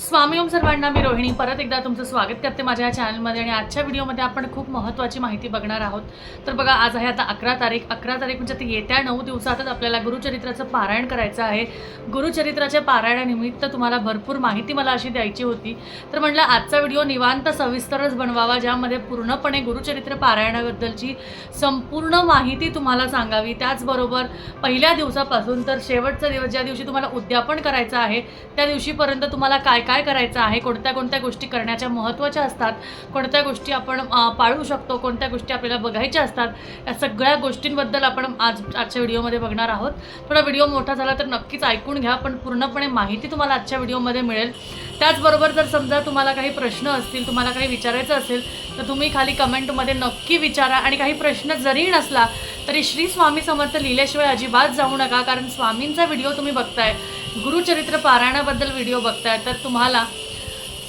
स्वामी ओम सर्वांना मी रोहिणी. परत एकदा तुमचं स्वागत करते माझ्या या चॅनलमध्ये आणि आजच्या व्हिडिओमध्ये आपण खूप महत्त्वाची माहिती बघणार आहोत. तर बघा आज आहे आता अकरा तारीख. अकरा तारीख म्हणजे आता येत्या नऊ दिवसातच आपल्याला गुरुचरित्राचं पारायण करायचं आहे. गुरुचरित्राच्या पारायणानिमित्त तुम्हाला भरपूर माहिती मला अशी द्यायची होती. तर म्हटलं आजचा व्हिडिओ निवांत सविस्तरच बनवावा ज्यामध्ये पूर्णपणे गुरुचरित्र पारायणाबद्दलची संपूर्ण माहिती तुम्हाला सांगावी. त्याचबरोबर पहिल्या दिवसापासून तर शेवटचा दिवस ज्या दिवशी तुम्हाला उद्यापन करायचं आहे त्या दिवशीपर्यंत तुम्हाला काय काय करायचं आहे कोणत्या कोणत्या गोष्टी करण्याच्या महत्त्वाच्या असतात कोणत्या गोष्टी आपण पाळू शकतो कोणत्या गोष्टी आपल्याला बघायच्या असतात या सगळ्या गोष्टींबद्दल आपण आज आजच्या व्हिडिओमध्ये बघणार आहोत. थोडा व्हिडिओ मोठा झाला तर नक्कीच ऐकून घ्या पण पूर्णपणे माहिती तुम्हाला आजच्या व्हिडिओमध्ये मिळेल. त्याचबरोबर जर समजा तुम्हाला काही प्रश्न असतील तुम्हाला काही विचारायचं असेल तर तुम्ही खाली कमेंटमध्ये नक्की विचारा आणि काही प्रश्न जरी नसला तरी श्री स्वामी समर्थ लिहिल्याशिवाय अजिबात जाऊ नका कारण स्वामींचा व्हिडिओ तुम्ही बघताय. गुरुचरित्र पारायणाबद्दल व्हिडिओ बघताय तर तुम्हाला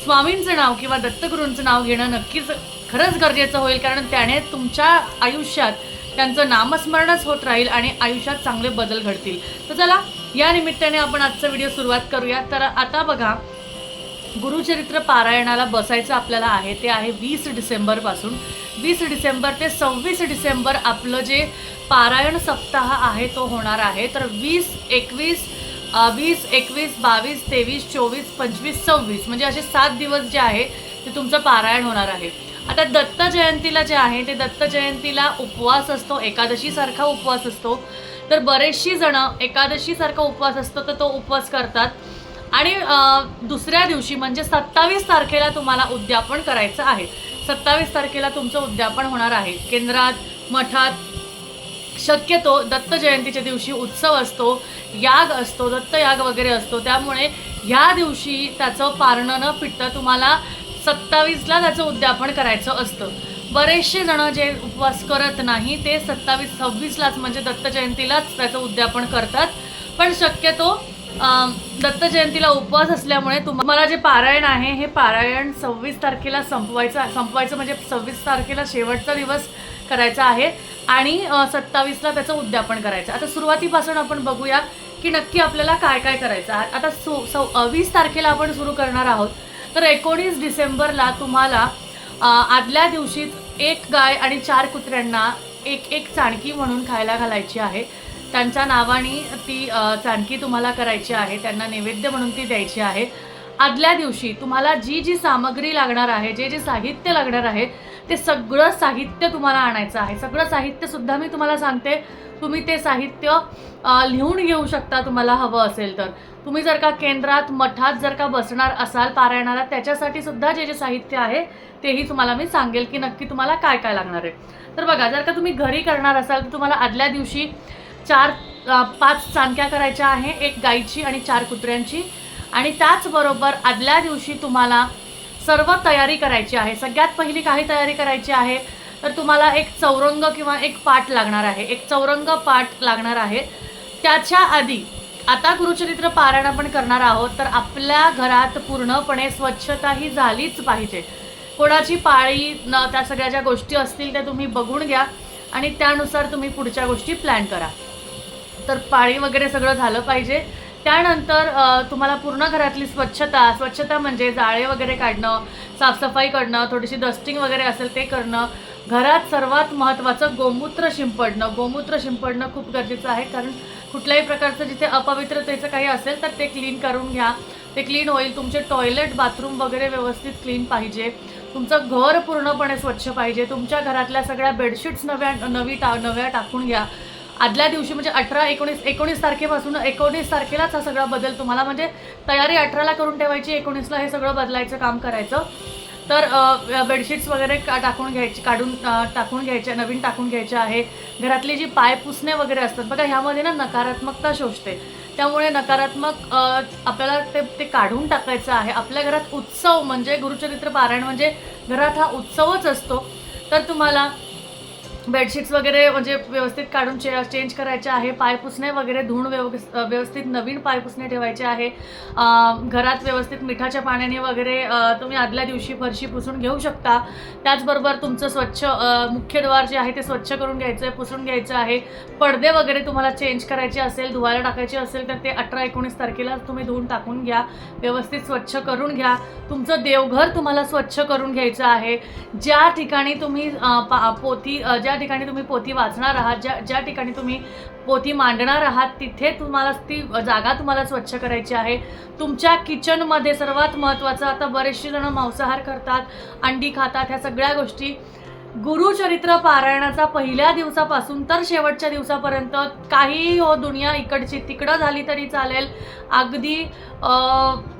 स्वामींचं नाव किंवा दत्तगुरूंचं नाव घेणं नक्कीच खरंच गरजेचं होईल कारण त्याने तुमच्या आयुष्यात त्यांचं नामस्मरणच होत राहील आणि आयुष्यात चांगले बदल घडतील. तर चला या निमित्ताने आपण आजचा व्हिडिओ सुरुवात करूया. तर आता बघा गुरुचरित्र पारायणाला बसायचं आपल्याला आहे ते आहे वीस डिसेंबरपासून. वीस डिसेंबर ते सव्वीस डिसेंबर आपलं जे पारायण सप्ताह आहे तो होणार आहे. तर वीस एकवीस वीस एकवीस बावीस तेवीस चोवीस पंचवीस सव्वीस म्हणजे असे सात दिवस जे आहे ते तुमचं पारायण होणार आहे. आता दत्त जयंतीला जे आहे ते दत्त जयंतीला उपवास असतो एकादशीसारखा उपवास असतो. तर बरेचशी जणं एकादशीसारखा उपवास असतो तर तो उपवास करतात. आणि दुसऱ्या दिवशी म्हणजे सत्तावीस तारखेला तुम्हाला उद्यापन करायचं आहे. सत्तावीस तारखेला तुमचं उद्यापन होणार आहे. केंद्रात मठात शक्यतो दत्त जयंतीच्या दिवशी उत्सव असतो. याग असतो दत्तयाग वगैरे असतो. त्यामुळे ह्या दिवशी त्याचं पारणं न पिटतं तुम्हाला सत्तावीसला त्याचं उद्यापन करायचं असतं. बरेचसे जण जे उपवास करत नाही ते सत्तावीस सव्वीसलाच म्हणजे दत्त जयंतीलाच त्याचं उद्यापन करतात. पण शक्यतो दत्तजयंतीला दत्त जयंतीला उपवास असल्यामुळे तुम्हाला जे पारायण आहे हे पारायण सव्वीस तारखेला संपवायचं संपवायचं म्हणजे सव्वीस तारखेला शेवटचा दिवस करायचा आहे. आणि सत्तावीसला त्याचं उद्यापन करायचं. आता सुरुवातीपासून आपण बघूया की नक्की आपल्याला काय काय करायचं आहे. आता सो सौ वीस तारखेला आपण सुरू करणार आहोत. तर एकोणीस डिसेंबरला तुम्हाला आदल्या दिवशीच एक गाय आणि चार कुत्र्यांना एक एक चाणकी म्हणून खायला घालायची आहे. त्यांच्या नावाने ती चाणकी तुम्हाला करायची आहे. त्यांना नैवेद्य म्हणून ती द्यायची आहे. आदल्या दिवशी तुम्हाला जी जी सामग्री लागणार आहे जे जे साहित्य लागणार आहे ते सगळं साहित्य तुम्हाला आणायचं आहे. सगळं साहित्य सुद्धा मी तुम्हाला सांगते. तुम्ही ते साहित्य लिहून घेऊ शकता तुम्हाला हवं असेल तर. तुम्ही जर का केंद्रात मठात जर का बसणार असाल पारायणाला त्याच्यासाठी सुद्धा जे जे साहित्य आहे तेही तुम्हाला मी सांगेल की नक्की तुम्हाला काय काय लागणार आहे. तर बघा जर का तुम्ही घरी करणार असाल तर तुम्हाला आदल्या दिवशी चार पाच चाणक्या करायच्या आहे एक गाईची आणि चार कुत्र्यांची. आणि त्याचबरोबर आदल्या दिवशी तुम्हाला सर्व तयारी करायची आहे. सगळ्यात पहिली काही तयारी करायची आहे तर तुम्हाला एक चौरंग किंवा एक पाठ लागणार आहे. एक चौरंग पाठ लागणार आहे. त्याच्या आधी आता गुरुचरित्र पारायण आपण करणार आहोत तर आपल्या घरात पूर्णपणे स्वच्छता ही झालीच पाहिजे. कोणाची पाळी न त्या सगळ्या ज्या गोष्टी असतील त्या तुम्ही बघून घ्या आणि त्यानुसार तुम्ही पुढच्या गोष्टी प्लॅन करा. तर पाळी वगैरे सगळं झालं पाहिजे. त्यानंतर तुम्हाला पूर्ण घरातली स्वच्छता स्वच्छता म्हणजे जाळे वगैरे काढणं साफसफाई करणं थोडीशी डस्टिंग वगैरे असेल ते करणं घरात सर्वात महत्त्वाचं गोमूत्र शिंपडणं. गोमूत्र शिंपडणं खूप गरजेचं आहे कारण कुठल्याही प्रकारचं जिथे अपवित्रतेचं काही असेल तर ते क्लीन करून घ्या. ते क्लीन होईल तुमचे टॉयलेट बाथरूम वगैरे व्यवस्थित क्लीन पाहिजे. तुमचं घर पूर्णपणे स्वच्छ पाहिजे. तुमच्या घरातल्या सगळ्या बेडशीट्स नव्या नवी टा नव्या टाकून घ्या. आदल्या दिवशी म्हणजे अठरा एकोणीस एकोणीस तारखेपासून एकोणीस तारखेलाच हा सगळा बदल तुम्हाला म्हणजे तयारी अठराला करून ठेवायची एकोणीसला हे सगळं बदलायचं काम करायचं. तर बेडशीट्स वगैरे का टाकून घ्यायची काढून टाकून घ्यायच्या नवीन टाकून घ्यायच्या आहे. घरातली जी पाय पुसणे वगैरे असतात बघा ह्यामध्ये ना नकारात्मकता शोषते. त्यामुळे नकारात्मक आपल्याला ते ते काढून टाकायचं आहे. आपल्या घरात उत्सव म्हणजे गुरुचरित्र पारायण म्हणजे घरात हा उत्सवच असतो. तर तुम्हाला बेडशीट्स वगैरे म्हणजे व्यवस्थित काढून चे चेंज करायचे आहे. पायपुसणे वगैरे धुवून व्यवस्थित व्यवस्थित नवीन पायपुसणे ठेवायचे आहे. घरात व्यवस्थित मिठाच्या पाण्याने वगैरे तुम्ही आदल्या दिवशी फरशी पुसून घेऊ शकता. त्याचबरोबर तुमचं स्वच्छ मुख्य द्वार जे आहे ते स्वच्छ करून घ्यायचं आहे पुसून घ्यायचं आहे. पडदे वगैरे तुम्हाला चेंज करायचे असेल धुवायला टाकायचे असेल तर ते अठरा एकोणीस तारखेला तुम्ही धुवून टाकून घ्या. व्यवस्थित स्वच्छ करून घ्या. तुमचं देवघर तुम्हाला स्वच्छ करून घ्यायचं आहे. ज्या ठिकाणी तुम्ही पा- पोथी ज्या ज्या ठिकाणी तुम्ही पोथी वाचणार आहात ज्या ज्या ठिकाणी तुम्ही पोथी मांडणार आहात तिथे तुम्हाला ती जागा तुम्हाला स्वच्छ करायची आहे. तुमच्या किचनमध्ये सर्वात महत्त्वाचं आता बरेचसे जणं मांसाहार करतात अंडी खातात ह्या सगळ्या गोष्टी. गुरुचरित्र पारायणाचा पहिल्या दिवसापासून तर शेवटच्या दिवसापर्यंत काही हो दुनिया इकडची तिकडं झाली तरी चालेल. अगदी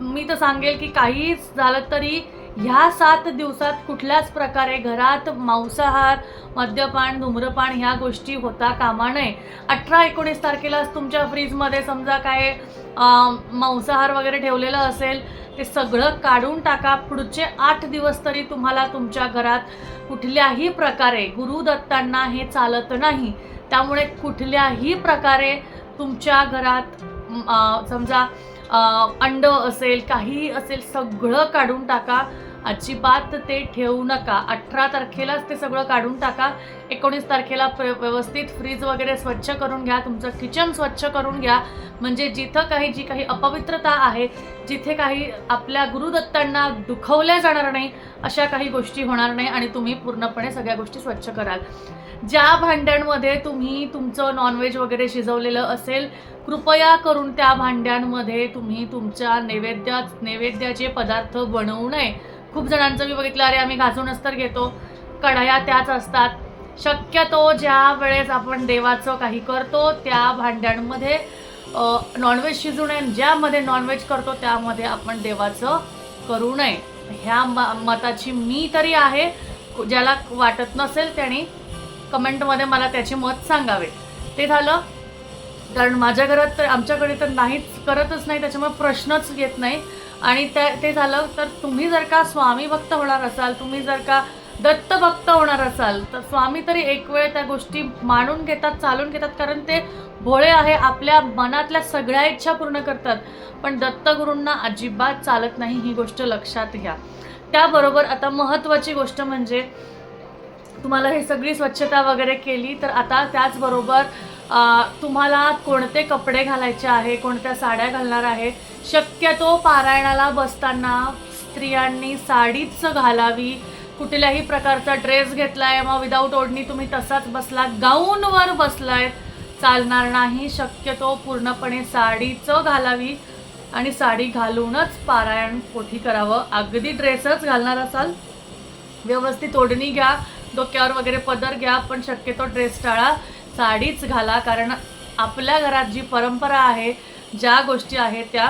मी तर सांगेल की काहीच झालं तरी ह्या सात दिवसात कुठल्याच प्रकारे घरात मांसाहार मद्यपान धूम्रपान ह्या गोष्टी होता कामा नये. अठरा एकोणीस तारखेलाच तुमच्या फ्रीजमध्ये समजा काय मांसाहार वगैरे ठेवलेलं असेल ते सगळं काढून टाका. पुढचे आठ दिवस तरी तुम्हाला तुमच्या घरात कुठल्याही प्रकारे गुरुदत्तांना हे चालत नाही. त्यामुळे कुठल्याही प्रकारे तुमच्या घरात समजा अंड असेल काही असेल सगळं काढून टाका. अजिबात ते ठेवू नका. अठरा तारखेलाच ते सगळं काढून टाका. एकोणीस तारखेला व्यवस्थित फ्रीज वगैरे स्वच्छ करून घ्या. तुमचं किचन स्वच्छ करून घ्या. म्हणजे जिथं काही जी काही अपवित्रता आहे जिथे काही आपल्या गुरुदत्तांना दुखवल्या जाणार नाही अशा काही गोष्टी होणार नाही आणि तुम्ही पूर्णपणे सगळ्या गोष्टी स्वच्छ कराल. ज्या भांड्यांमध्ये तुम्ही तुमचं नॉनव्हेज वगैरे शिजवलेलं असेल कृपया करून त्या भांड्यांमध्ये तुम्ही तुमच्या नैवेद्या नैवेद्याचे पदार्थ बनवू नये. खूप जणांचं मी बघितलं अरे आम्ही घासूनच तर घेतो. कढया त्याच असतात. शक्यतो ज्या वेळेस आपण देवाचं काही करतो त्या भांड्यांमध्ये नॉनव्हेज शिजू नये. ज्यामध्ये नॉनव्हेज करतो त्यामध्ये आपण देवाचं करू नये. ह्या म मताची मी तरी आहे. ज्याला वाटत नसेल त्याने कमेंटमध्ये मला त्याचे मत सांगावे. ते झालं. कारण माझ्या घरात तर आमच्याकडे तर नाहीच करतच नाही. त्याच्यामुळे प्रश्नच येत नाही. आणि त्या ते झालं तर तुम्ही जर का स्वामी भक्त होणार असाल तुम्ही जर का दत्त भक्त होणार असाल तर स्वामी तरी एक वेळ त्या गोष्टी मानून घेतात चालून घेतात कारण ते भोळे आहे आपल्या मनातल्या सगळ्या इच्छा पूर्ण करतात. पण दत्तगुरूंना अजिबात चालत नाही ही गोष्ट लक्षात घ्या. त्याबरोबर आता महत्त्वाची गोष्ट म्हणजे तुम्हाला हे सगळी स्वच्छता वगैरे केली तर आता त्याचबरोबर तुम्हाला कोणते कपडे घालायचे आहे कोणत्या साड्या घालणार आहे? शक्यतो पारायणाला बसताना स्त्रियांनी साडीच घालावी. कुठल्याही प्रकारचा ड्रेस घेतलाय मग विदाऊट ओढणी तुम्ही तसाच बसला गाऊनवर बसलाय. चालणार नाही शक्यतो पूर्णपणे साडीच घालावी आणि साडी घालूनच पारायण पोथी करावं. अगदी ड्रेसच घालणार असाल. व्यवस्थित ओढणी घ्या डोक्यावर वगैरे पदर घ्या पण शक्यतो ड्रेस टाळा. साडीच घाला कारण आपल्या घरात जी परंपरा आहे ज्या गोष्टी आहेत त्या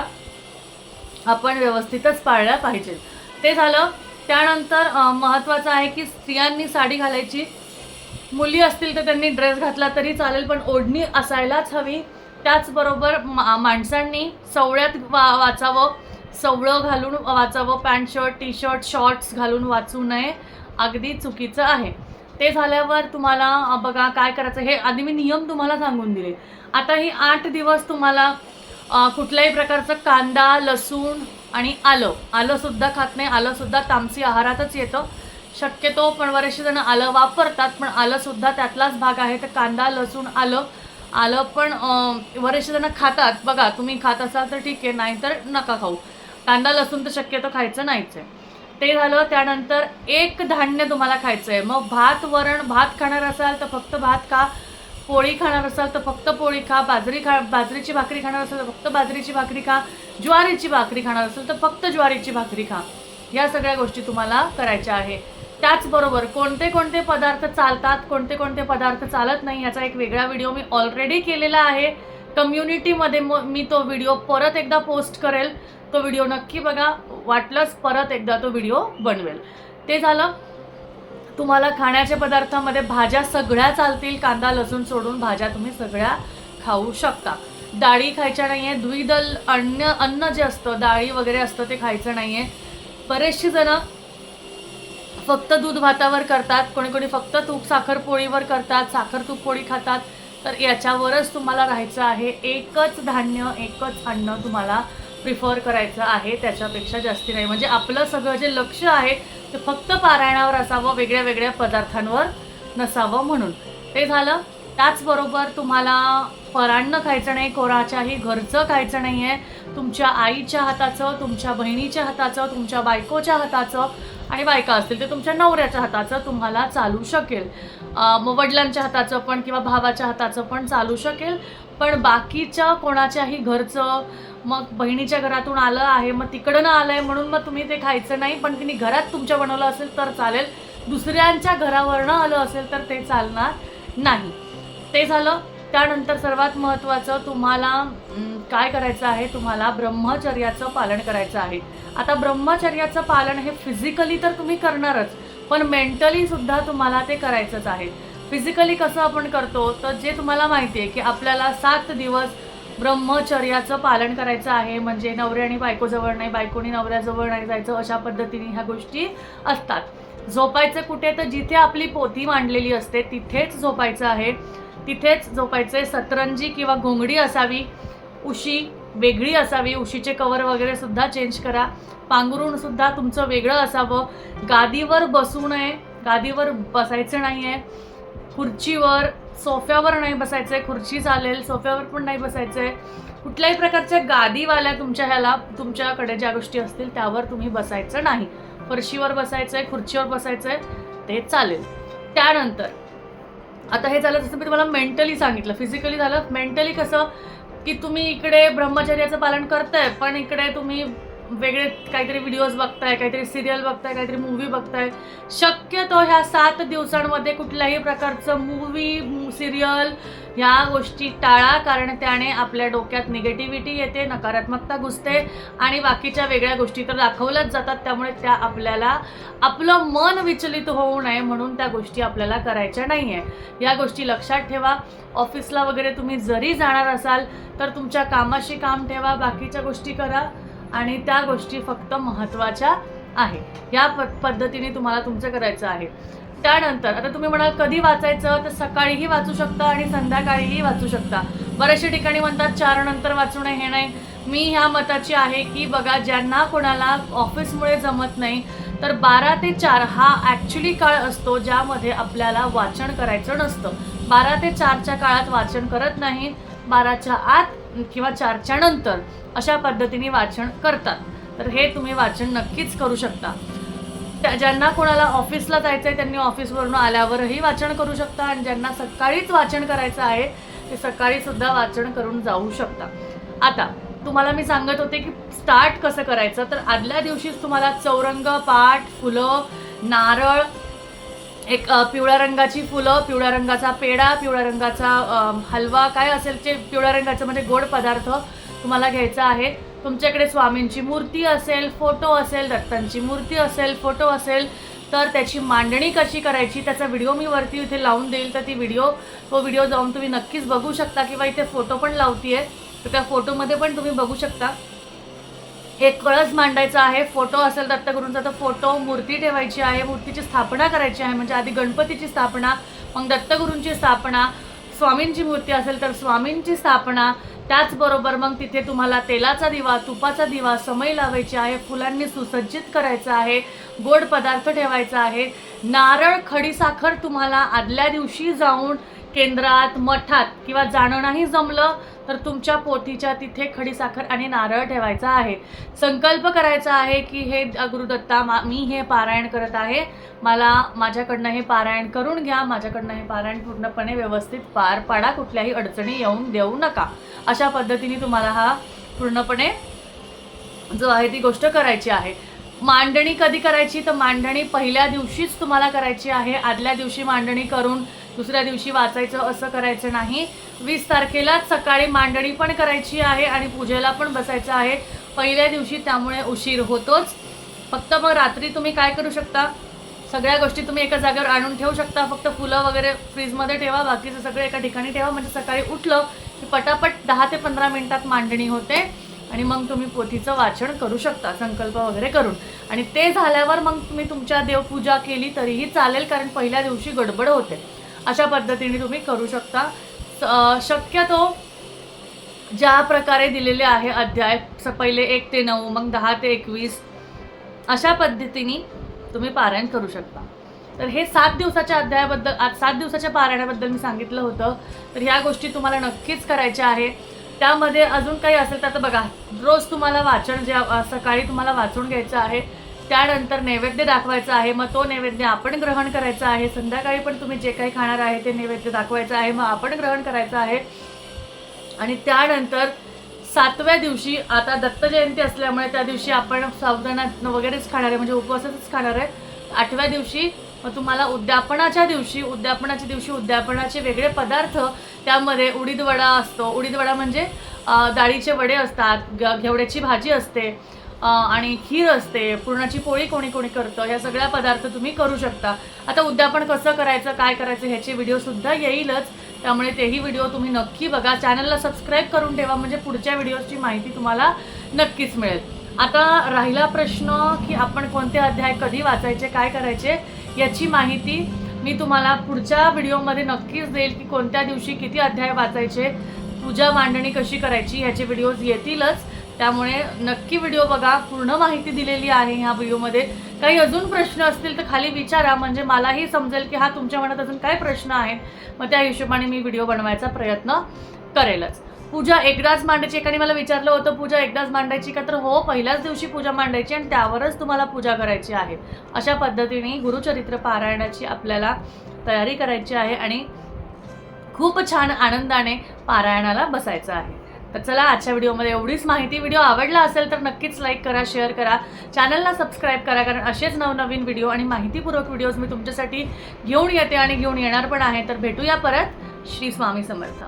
आपण व्यवस्थितच पाळल्या पाहिजेत. ते झालं. त्यानंतर महत्त्वाचं आहे की स्त्रियांनी साडी घालायची. मुली असतील तर त्यांनी ड्रेस घातला तरी चालेल पण ओढणी असायलाच हवी. त्याचबरोबर मा माणसांनी सवळ्यात वा वाचावं. सवळं घालून वाचावं. Pant shirt T shirt shorts घालून वाचू नये. अगदी चुकीचं आहे. ते झाल्यावर तुम्हाला बघा काय करायचं हे आधी मी नियम तुम्हाला सांगून दिले. आता ही आठ दिवस तुम्हाला कुठल्याही प्रकारचं कांदा लसूण आणि आलं आलंसुद्धा खात नाही आलंसुद्धा तामसी आहारातच येतं. शक्यतो पण बरेचसे जण आलं वापरतात पण आलंसुद्धा त्यातलाच भाग आहे. तर कांदा लसूण आलं आलं पण बरेचसे जण खातात. बघा तुम्ही खात असाल तर ठीक आहे नाही तर नका खाऊ. कांदा लसूण तर शक्यतो खायचं नाहीच आहे. ते झालं त्यानंतर एक धान्य तुम्हाला खायचं आहे मग भात वरण भात खाणार असाल तर फक्त भात खा. पोळी खाणार असाल तर फक्त पोळी खा. बाजरी खा बाजरीची भाकरी खाणार असाल तर फक्त बाजरीची भाकरी खा. ज्वारीची भाकरी खाणार असेल तर फक्त ज्वारीची भाकरी खा. या सगळ्या गोष्टी तुम्हाला करायच्या आहे. त्याचबरोबर कोणते कोणते पदार्थ चालतात कोणते कोणते पदार्थ चालत नाही याचा एक वेगळा व्हिडिओ मी ऑलरेडी केलेला आहे. कम्युनिटीमध्ये म- मी तो व्हिडिओ परत एकदा पोस्ट करेल. तो व्हिडिओ नक्की बघा. वाटलंच परत एकदा तो व्हिडिओ बनवेल. ते झालं तुम्हाला खाण्याच्या पदार्थामध्ये भाज्या सगळ्या चालतील. कांदा लसूण सोडून भाज्या तुम्ही सगळ्या खाऊ शकता. डाळी खायच्या नाही आहे द्विदल अन्न अन्न जे असतं डाळी वगैरे असतं ते खायचं नाही आहे बरेचशी जणं फक्त दूध भातावर करतात. कोणी कोणी फक्त तूप साखर पोळीवर करतात. साखर तूप पोळी खातात. तर याच्यावरच तुम्हाला राहायचं आहे. एकच धान्य एकच अन्न तुम्हाला प्रिफर करायचं आहे त्याच्यापेक्षा जास्ती नाही. म्हणजे आपलं सगळं जे लक्ष आहे ते फक्त पारायणावर असावं वेगळ्या वेगळ्या पदार्थांवर नसावं म्हणून. ते झालं. त्याचबरोबर तुम्हाला परान्न खायचं नाही कोणाच्याही घरचं खायचं नाही आहे तुमच्या आईच्या हाताचं तुमच्या बहिणीच्या हाताचं तुमच्या बायकोच्या हाताचं आणि बायका असतील ते तुमच्या नवऱ्याच्या हाताचं तुम्हाला चालू शकेल. मग वडिलांच्या हाताचं पण किंवा भावाच्या हाताचं पण चालू शकेल. पण बाकीच्या कोणाच्याही घरचं मग बहिणीच्या घरातून आलं आहे मग तिकडं आलं आहे म्हणून मग तुम्ही ते खायचं नाही पण तिने घरात तुमच्या बनवलं असेल तर चालेल. दुसऱ्यांच्या घरावरनं आलं असेल तर ते चालणार नाही. ते झालं. त्यानंतर सर्वात महत्त्वाचं तुम्हाला काय करायचं आहे? तुम्हाला ब्रह्मचर्याचं पालन करायचं आहे. आता ब्रह्मचर्याचं पालन हे फिजिकली तर तुम्ही करणारच पण मेंटली सुद्धा तुम्हाला ते करायचंच आहे. फिजिकली कसं आपण करतो? तर जे तुम्हाला माहिती आहे की आपल्याला सात दिवस ब्रह्मचर्याचं पालन करायचं आहे. म्हणजे नवऱ्या आणि बायकोजवळ नाही बायकोनी नवऱ्याजवळ नाही जायचं अशा पद्धतीने ह्या गोष्टी असतात. झोपायचं कुठे तर जिथे आपली पोती मांडलेली असते तिथेच झोपायचं आहे. तिथेच झोपायचे सतरंजी किंवा घोंगडी असावी उशी वेगळी असावी. उशीचे कवर वगैरे सुद्धा चेंज करा. पांघरून सुद्धा तुमचं वेगळं असावं. गादीवर बसू नये. गादीवर बसायचं नाही आहे खुर्चीवर सोफ्यावर नाही बसायचं आहे खुर्ची चालेल सोफ्यावर पण नाही बसायचं आहे कुठल्याही प्रकारच्या गादीवाल्या तुमच्या ह्याला तुमच्याकडे ज्या गोष्टी असतील त्यावर तुम्ही बसायचं नाही. फरशीवर बसायचं आहे खुर्चीवर बसायचं आहे ते चालेल. त्यानंतर आता हे झालं जसं मी तुम्हाला मेंटली सांगितलं फिजिकली झालं मेंटली कसं की तुम्ही इकडे ब्रह्मचर्याचं पालन करताय पण इकडे तुम्ही वेगळे काहीतरी व्हिडिओज बघताय काहीतरी सिरियल बघताय काहीतरी मूवी बघताय. शक्यतो ह्या सात दिवसांमध्ये कुठल्याही प्रकारचं मूवी सिरियल ह्या गोष्टी टाळा कारण त्याने आपल्या डोक्यात निगेटिव्हिटी येते नकारात्मकता घुसते आणि बाकीच्या वेगळ्या गोष्टी तर दाखवल्याच जातात. त्यामुळे त्या आपल्याला आपलं मन विचलित होऊ नये म्हणून त्या गोष्टी आपल्याला करायच्या नाही आहे या गोष्टी लक्षात ठेवा. ऑफिसला वगैरे तुम्ही जरी जाणार असाल तर तुमच्या कामाशी काम ठेवा बाकीच्या गोष्टी करा. आणि त्या गोष्टी फक्त महत्त्वाच्या आहे या प पद्धतीने तुम्हाला तुमचं करायचं आहे. त्यानंतर आता तुम्ही म्हणाल कधी वाचायचं तर सकाळीही वाचू शकता आणि संध्याकाळीही वाचू शकता. बऱ्याचशा ठिकाणी म्हणतात चार नंतर वाचू नये हे नाही. मी ह्या मताची आहे की बघा ज्यांना कोणाला ऑफिसमुळे जमत नाही तर बारा ते चार हा ॲक्च्युली काळ असतो ज्यामध्ये आपल्याला वाचन करायचं नसतं. बारा ते चारच्या काळात वाचन करत नाही बाराच्या आत किंवा चारच्या नंतर अशा पद्धतीने वाचन करतात. तर हे तुम्ही वाचन नक्कीच करू शकता. त्या ज्यांना कोणाला ऑफिसला जायचं आहे त्यांनी ऑफिसवरून आल्यावरही वाचन करू शकता आणि ज्यांना सकाळीच वाचन करायचं आहे ते सकाळीसुद्धा वाचन करून जाऊ शकता. आता तुम्हाला मी सांगत होते की स्टार्ट कसं करायचं? तर आदल्या दिवशीच तुम्हाला चौरंग पाठ फुलं नारळ एक पिवळ्या रंगाची फुलं पिवळ्या रंगाचा पेढा पिवळ्या रंगाचा हलवा काय असेल ते पिवळ्या रंगाचं म्हणजे गोड पदार्थ तुम्हाला घ्यायचा आहे. तुमच्याकडे स्वामींची मूर्ती असेल फोटो असेल दत्तांची मूर्ती असेल फोटो असेल तर त्याची मांडणी कशी करायची त्याचा व्हिडिओ मी वरती इथे लावून देईल. तर ती व्हिडिओ तो व्हिडिओ जाऊन तुम्ही नक्कीच बघू शकता किंवा इथे फोटो पण लावतीये. तर त्या फोटोमध्ये पण तुम्ही बघू शकता. एक कळस मांडायचा आहे फोटो असेल दत्तगुरूंचा तर फोटो मूर्ती ठेवायची आहे मूर्तीची स्थापना करायची आहे म्हणजे आधी गणपतीची स्थापना मग दत्तगुरूंची स्थापना स्वामींची मूर्ती असेल तर स्वामींची स्थापना त्याचबरोबर मग तिथे तुम्हाला तेलाचा दिवा तुपाचा दिवा समय लावायची आहे फुलांनी सुसज्जित करायचं आहे गोड पदार्थ ठेवायचा आहे. नारळ खडीसाखर तुम्हाला आदल्या दिवशी जाऊन केंद्रात मठात किंवा जाणं नाही जमलं तर तुमच्या पोथीच्या तिथे खडीसाखर आणि नारळ ठेवायचा आहे. संकल्प करायचा आहे की हे गुरुदत्ता मा मी हे पारायण करत आहे. मला माझ्याकडनं हे पारायण करून घ्या. माझ्याकडनं हे पारायण पूर्णपणे व्यवस्थित पार पाडा. कुठल्याही अडचणी येऊन देऊ नका. अशा पद्धतीने तुम्हाला हा पूर्णपणे जो आहे ती गोष्ट करायची आहे. मांडणी कधी करायची? तर मांडणी पहिल्या दिवशीच तुम्हाला करायची आहे. आदल्या दिवशी मांडणी करून दुसऱ्या दिवशी वाचायचं असं करायचं नाही. वीस तारखेलाच सकाळी मांडणी पण करायची आहे आणि पूजेला पण बसायचं आहे. पहिल्या दिवशी त्यामुळे उशीर होतोच. फक्त मग रात्री तुम्ही काय करू शकता? सगळ्या गोष्टी तुम्ही एका जागेवर आणून ठेवू शकता. फक्त फुलं वगैरे फ्रीजमध्ये ठेवा. बाकीचं सगळं एका ठिकाणी ठेवा. म्हणजे सकाळी उठलं की पटापट दहा ते पंधरा मिनिटात मांडणी होते. आणि मग तुम्ही पोथीचं वाचन करू शकता संकल्प वगैरे करून. आणि ते झाल्यावर मग तुम्ही तुमच्या देवपूजा केली तरीही चालेल कारण पहिल्या दिवशी गडबड होते. अशा पद्धतीने तुम्ही करू शकता. स- शक्यतो ज्या प्रकारे दिलेले आहे अध्याय स- पहिले एक ते नऊ मग दहा ते एकवीस अशा पद्धतीने तुम्ही पारायण करू शकता. तर हे सात दिवसाच्या अध्यायाबद्दल सात दिवसाच्या पारायणाबद्दल मी सांगितलं होतं. तर ह्या गोष्टी तुम्हाला नक्कीच करायच्या आहे त्यामध्ये अजून काही असेल तर आता बघा रोज तुम्हाला वाचन जे सकाळी तुम्हाला वाचून घ्यायचं आहे त्यानंतर नैवेद्य दाखवायचा आहे मग तो नैवेद्य आपण ग्रहण करायचा आहे संध्याकाळी पण तुम्ही जे काही खाणार आहे ते नैवेद्य दाखवायचं आहे मग आपण ग्रहण करायचं आहे. आणि त्यानंतर सातव्या दिवशी आता दत्त जयंती असल्यामुळे त्या दिवशी आपण सावधानात वगैरेच खाणार आहे म्हणजे उपवासच खाणार आहे. आठव्या दिवशी मग तुम्हाला उद्यापनाच्या दिवशी उद्यापनाच्या दिवशी उद्यापनाचे वेगळे पदार्थ त्यामध्ये उडीद वडा असतो. उडीद वडा म्हणजे डाळीचे वडे असतात ग घेवड्याची भाजी असते आणि खीर असते पुरणाची पोळी कोणी कोणी करतं ह्या सगळ्या पदार्थ तुम्ही करू शकता. आता उद्यापन कसं करायचं काय करायचं ह्याचे व्हिडिओसुद्धा येईलच. त्यामुळे तेही व्हिडिओ तुम्ही नक्की बघा. चॅनलला सबस्क्राईब करून ठेवा म्हणजे पुढच्या व्हिडिओची माहिती तुम्हाला नक्कीच मिळेल. आता राहिला प्रश्न की आपण कोणते अध्याय कधी वाचायचे काय करायचे? याची माहिती मी तुम्हाला पुढच्या व्हिडिओमध्ये नक्कीच देईल की कोणत्या दिवशी किती अध्याय वाचायचे पूजा मांडणी कशी करायची ह्याचे व्हिडिओज येतीलच. त्यामुळे नक्की व्हिडिओ बघा पूर्ण माहिती दिलेली आहे ह्या व्हिडिओमध्ये. काही अजून प्रश्न असतील तर खाली विचारा म्हणजे मलाही समजेल की हा तुमच्या मनात अजून काय प्रश्न आहे मग त्या हिशोबाने मी व्हिडिओ बनवायचा प्रयत्न करेलच. पूजा एकदाच मांडायची. एकाने मला विचारलं होतं पूजा एकदाच मांडायची का? तर हो पहिल्याच दिवशी पूजा मांडायची आणि त्यावरच तुम्हाला पूजा करायची आहे. अशा पद्धतीने गुरुचरित्र पारायणाची आपल्याला तयारी करायची आहे आणि खूप छान आनंदाने पारायणाला बसायचं आहे. तर चला आजच्या व्हिडिओमध्ये एवढीच माहिती. व्हिडिओ आवडला असेल तर नक्कीच लाईक करा शेअर करा. चॅनलला सबस्क्राईब करा कारण असेच नवनवीन व्हिडिओ आणि माहितीपूर्वक व्हिडिओज मी तुमच्यासाठी घेऊन येते आणि घेऊन येणार पण आहे. तर भेटूया परत. श्री स्वामी समर्थ.